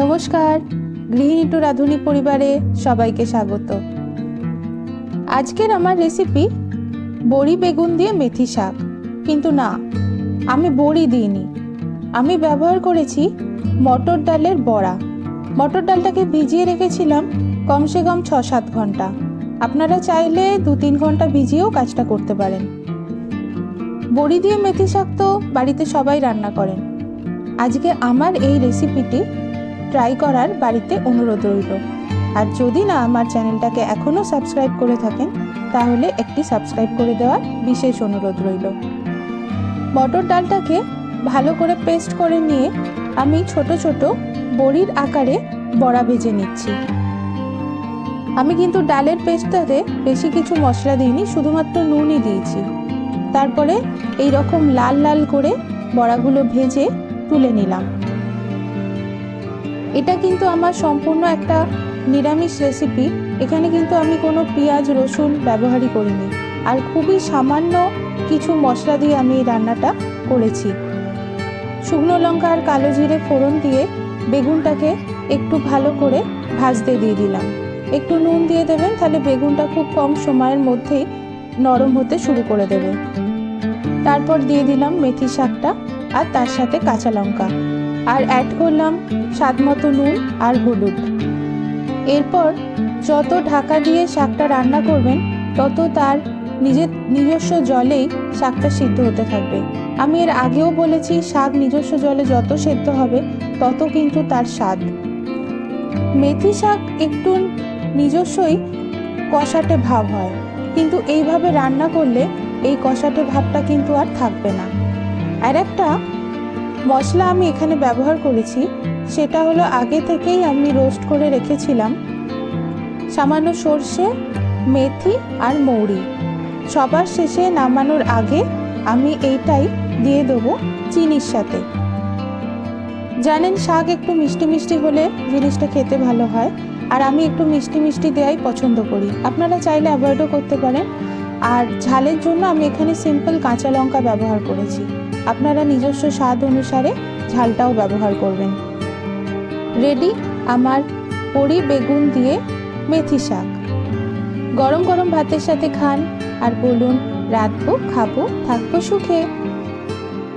নমস্কার, গৃহিণী টু রাধুনী পরিবারে সবাইকে স্বাগত। আজকের আমার রেসিপি বড়ি বেগুন দিয়ে মেথি শাক। কিন্তু না, আমি বড়ি দিইনি। আমি ব্যবহার করেছি মটর ডালের বড়া। মটর ডালটাকে ভিজিয়ে রেখেছিলাম কমসে কম ছ সাত ঘণ্টা। আপনারা চাইলে দু তিন ঘণ্টা ভিজিয়েও কাজটা করতে পারেন। বড়ি দিয়ে মেথি শাক তো বাড়িতে সবাই রান্না করেন। আজকে আমার এই রেসিপিটি ট্রাই করার বাড়িতে অনুরোধ রইল। আর যদি না আমার চ্যানেলটাকে এখনও সাবস্ক্রাইব করে থাকেন, তাহলে একটি সাবস্ক্রাইব করে দেওয়ার বিশেষ অনুরোধ রইল। মটর ডালটাকে ভালো করে পেস্ট করে নিয়ে আমি ছোট ছোট বড়ির আকারে বড়া ভেজে নিচ্ছি। আমি কিন্তু ডালের পেস্টটাতে বেশি কিছু মশলা দিইনি, শুধুমাত্র নুনই দিয়েছি। তারপরে এই রকম লাল লাল করে বড়াগুলো ভেজে তুলে নিলাম। এটা কিন্তু আমার সম্পূর্ণ একটা নিরামিষ রেসিপি এখানে কিন্তু আমি কোনো পেঁয়াজ, রসুন ব্যবহারই করিনি। আর খুবই সামান্য কিছু মশলা দিয়ে আমি এই রান্নাটা করেছি। শুকনো লঙ্কা আর কালো জিরে ফোড়ন দিয়ে বেগুনটাকে একটু ভালো করে ভাজতে দিয়ে দিলাম। একটু নুন দিয়ে দেবেন, তাহলে বেগুনটা খুব কম সময়ের মধ্যেই নরম হতে শুরু করে দেবে। তারপর দিয়ে দিলাম মেথি শাকটা আর তার সাথে কাঁচা লঙ্কা। আর অ্যাড করলাম স্বাদ মতো নুন আর হলুদ। এরপর যত ঢাকা দিয়ে শাকটা রান্না করবেন, তত তার নিজের নিজস্ব জলেই শাকটা সিদ্ধ হতে থাকবে। আমি এর আগেও বলেছি, শাক নিজস্ব জলে যত সেদ্ধ হবে, তত কিন্তু তার স্বাদ। মেথি শাক একটু নিজস্বই কষাটে ভাব হয়, কিন্তু এইভাবে রান্না করলে এই কষাটে ভাবটা কিন্তু আর থাকবে না। আর একটা মশলা আমি এখানে ব্যবহার করেছি, সেটা হলো আগে থেকেই আমি রোস্ট করে রেখেছিলাম। সামান্য সর্ষে, মেথি আর মৌরি। সবার শেষে নামানোর আগে আমি এইটাই দিয়ে দেবো চিনির সাথে। জানেন, শাক একটু মিষ্টি মিষ্টি হলে জিনিসটা খেতে ভালো হয়, আর আমি একটু মিষ্টি মিষ্টি দেওয়াই পছন্দ করি। আপনারা চাইলে অ্যাভয়েডও করতে পারেন। আর ঝালের জন্য আমি এখানে সিম্পল কাঁচা লঙ্কা ব্যবহার করেছি। আপনারা নিজস্ব স্বাদ অনুসারে ঝালটাও ব্যবহার করবেন। রেডি? আমার পরি বেগুন দিয়ে মেথি শাক। গরম গরম ভাতের সাথে খান আর বলুন রাতবো খাব, থাকব সুখে।